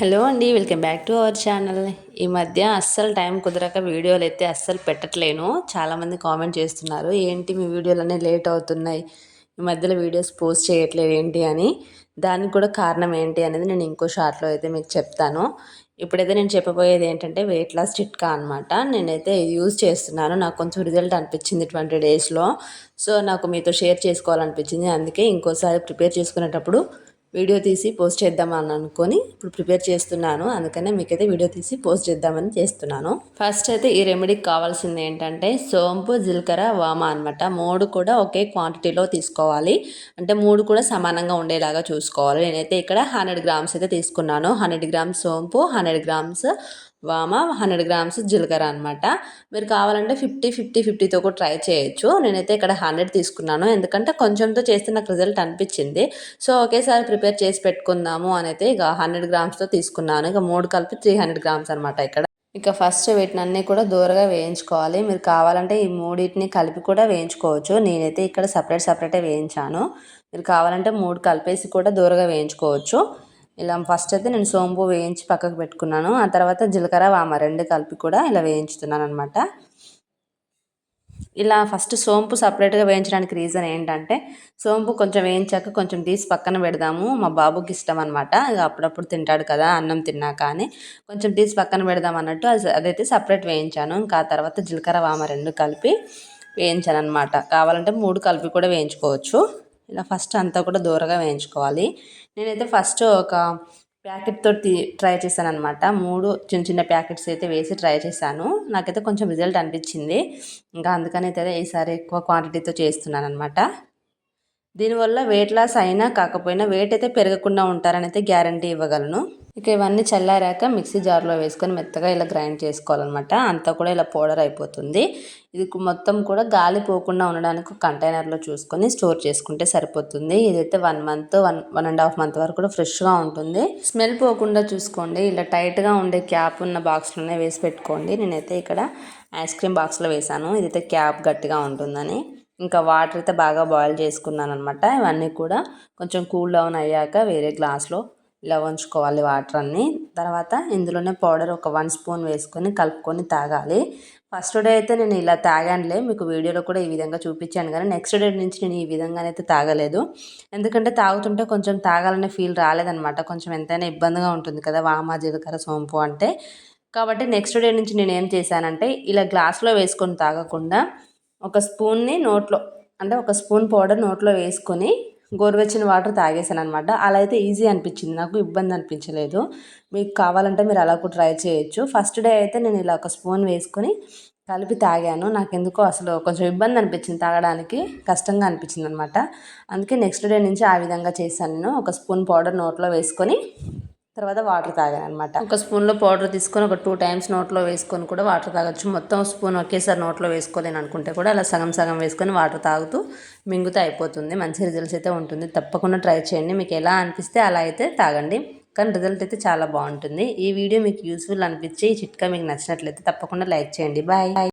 Hello అండి welcome back to our channel. ఈ మధ్య అస్సలు టైం కుదరక వీడియోలు అయితే అస్సలు పెట్టట్లేను. చాలామంది కామెంట్ చేస్తున్నారు ఏంటి మీ వీడియోలు అనేవి లేట్ అవుతున్నాయి? ఈ మధ్యలో వీడియోస్ పోస్ట్ చేయట్లేదు ఏంటి? అని. దానికి కూడా కారణం ఏంటి అనేది నేను ఇంకో షార్ట్లో అయితే మీకు చెప్తాను. ఇప్పుడైతే నేను చెప్పబోయేది ఏంటంటే వెయిట్ లాస్ చిట్కా అనమాట నేనైతే యూజ్ చేస్తున్నాను. నాకు కొంచెం రిజల్ట్ అనిపించింది ట్వంటీ డేస్లో. సో నాకు మీతో షేర్ చేసుకోవాలనిపించింది. అందుకే ఇంకోసారి ప్రిపేర్ చేసుకునేటప్పుడు వీడియో తీసి పోస్ట్ చేద్దామని అనుకొని ఇప్పుడు ప్రిపేర్ చేస్తున్నాను. అందుకనే మీకైతే వీడియో తీసి పోస్ట్ చేద్దామని చేస్తున్నాను. ఫస్ట్ అయితే ఈ రెమెడీకి కావాల్సింది ఏంటంటే సోంపు జీలకర్ర వామ అనమాట మూడు కూడా ఒకే క్వాంటిటీలో తీసుకోవాలి. అంటే మూడు కూడా సమానంగా ఉండేలాగా చూసుకోవాలి. నేనైతే ఇక్కడ హండ్రెడ్ గ్రామ్స్ అయితే తీసుకున్నాను. హండ్రెడ్ గ్రామ్స్ సోంపు హండ్రెడ్ గ్రామ్స్ వామ హండ్రెడ్ గ్రామ్స్ జీలకర్ర అనమాట మీరు కావాలంటే ఫిఫ్టీ ఫిఫ్టీ ఫిఫ్టీతో కూడా ట్రై చేయొచ్చు. నేనైతే ఇక్కడ హండ్రెడ్ తీసుకున్నాను. ఎందుకంటే కొంచెంతో చేస్తే నాకు రిజల్ట్ అనిపించింది. సో ఒకేసారి ప్రిపేర్ చేసి పెట్టుకుందాము అని అయితే ఇక హండ్రెడ్ గ్రామ్స్తో తీసుకున్నాను. ఇక మూడు కలిపి త్రీ హండ్రెడ్ గ్రామ్స్ అనమాట ఇక్కడ. ఇక ఫస్ట్ వీటిని అన్నీ కూడా దూరగా వేయించుకోవాలి. మీరు కావాలంటే ఈ మూడింటిని కలిపి కూడా వేయించుకోవచ్చు. నేనైతే ఇక్కడ సపరేట్ సపరేటే వేయించాను. మీరు కావాలంటే మూడు కలిపేసి కూడా దూరగా వేయించుకోవచ్చు. ఇలా ఫస్ట్ అయితే నేను సోంపు వేయించి పక్కకు పెట్టుకున్నాను. ఆ తర్వాత జీలకర్ర వామ రెండు కలిపి కూడా ఇలా వేయించుతున్నాను అనమాట ఇలా ఫస్ట్ సోంపు సపరేట్గా వేయించడానికి రీజన్ ఏంటంటే సోంపు కొంచెం వేయించాక కొంచెం తీసి పక్కన పెడదాము. మా బాబుకి ఇష్టం అనమాట ఇక అప్పుడప్పుడు తింటాడు కదా అన్నం తిన్నాక అని. కొంచెం తీసి పక్కన పెడదాం అన్నట్టు అదైతే సపరేట్ వేయించాను. ఇంకా తర్వాత జీలకర్ర వామ రెండు కలిపి వేయించాను అనమాట కావాలంటే మూడు కలిపి కూడా వేయించుకోవచ్చు. ఇలా ఫస్ట్ అంతా కూడా దూరగా వేయించుకోవాలి. నేనైతే ఫస్ట్ ఒక ప్యాకెట్ తోటి ట్రై చేశాను అనమాట మూడు చిన్న చిన్న ప్యాకెట్స్ అయితే వేసి ట్రై చేశాను. నాకైతే కొంచెం రిజల్ట్ అనిపించింది. ఇంకా అందుకని అయితే ఈసారి ఎక్కువ క్వాంటిటీతో చేస్తున్నాను అనమాట దీనివల్ల వెయిట్ లాస్ అయినా కాకపోయినా వెయిట్ అయితే పెరగకుండా ఉంటారని అయితే గ్యారంటీ ఇవ్వగలను. ఇక ఇవన్నీ చల్లారాక మిక్సీ జార్లో వేసుకొని మెత్తగా ఇలా గ్రైండ్ చేసుకోవాలన్నమాట. అంతా కూడా ఇలా పౌడర్ అయిపోతుంది. ఇది మొత్తం కూడా గాలి పోకుండా ఉండడానికి కంటైనర్లో చూసుకొని స్టోర్ చేసుకుంటే సరిపోతుంది. ఇదైతే one month one one and half month వరకు కూడా ఫ్రెష్గా ఉంటుంది. స్మెల్ పోకుండా చూసుకోండి. ఇలా టైట్గా ఉండే క్యాప్ ఉన్న బాక్స్లోనే వేసి పెట్టుకోండి. నేనైతే ఇక్కడ ఐస్ క్రీమ్ బాక్స్లో వేసాను ఇదైతే క్యాప్ గట్టిగా ఉంటుందని. ఇంకా వాటర్ అయితే బాగా బాయిల్ చేసుకున్నాను అనమాట ఇవన్నీ కూడా కొంచెం కూల్ డౌన్ అయ్యాక వేరే గ్లాస్లో ఇలా ఉంచుకోవాలి వాటర్ అన్ని తర్వాత ఇందులోనే పౌడర్ ఒక వన్ స్పూన్ వేసుకొని కలుపుకొని తాగాలి. ఫస్ట్ డే అయితే నేను ఇలా తాగానులే మీకు వీడియోలో కూడా ఈ విధంగా చూపించాను కానీ నెక్స్ట్ డే నుంచి నేను ఈ విధంగానైతే తాగలేదు. ఎందుకంటే తాగుతుంటే కొంచెం తాగాలనే ఫీల్ రాలేదనమాట కొంచెం ఎంతైనా ఇబ్బందిగా ఉంటుంది కదా వామ జీలకర్ర సోంపు అంటే. కాబట్టి నెక్స్ట్ డే నుంచి నేను ఏం చేశానంటే ఇలా గ్లాస్లో వేసుకొని తాగకుండా ఒక స్పూన్ని నోట్లో అంటే ఒక స్పూన్ పౌడర్ నోట్లో వేసుకొని గోరువెచ్చని వాటర్ తాగేసాను అనమాట అలా అయితే ఈజీ అనిపించింది. నాకు ఇబ్బంది అనిపించలేదు. మీకు కావాలంటే మీరు అలా కూడా ట్రై చేయొచ్చు. ఫస్ట్ డే అయితే నేను ఇలా ఒక స్పూన్ వేసుకొని కలిపి తాగాను. నాకు ఎందుకో అసలు కొంచెం ఇబ్బంది అనిపించింది తాగడానికి. కష్టంగా అనిపించింది అనమాట అందుకే నెక్స్ట్ డే నుంచి ఆ విధంగా చేశాను నేను. ఒక స్పూన్ పౌడర్ నోట్లో వేసుకొని తర్వాత వాటర్ తాగాను అనమాట ఒక స్పూన్లో పౌడర్ తీసుకొని ఒక టూ టైమ్స్ నోట్లో వేసుకొని కూడా వాటర్ తాగొచ్చు. మొత్తం స్పూన్ ఒకేసారి నోట్లో వేసుకోలేను అనుకుంటే కూడా అలా సగం సగం వేసుకొని వాటర్ తాగుతూ మింగుతూ అయిపోతుంది. మంచి రిజల్ట్స్ అయితే ఉంటుంది. తప్పకుండా ట్రై చేయండి. మీకు ఎలా అనిపిస్తే అలా అయితే తాగండి. కానీ రిజల్ట్ అయితే చాలా బాగుంటుంది. ఈ వీడియో మీకు యూస్ఫుల్ అనిపించి ఈ చిట్కా మీకు నచ్చినట్లయితే తప్పకుండా లైక్ చేయండి. బాయ్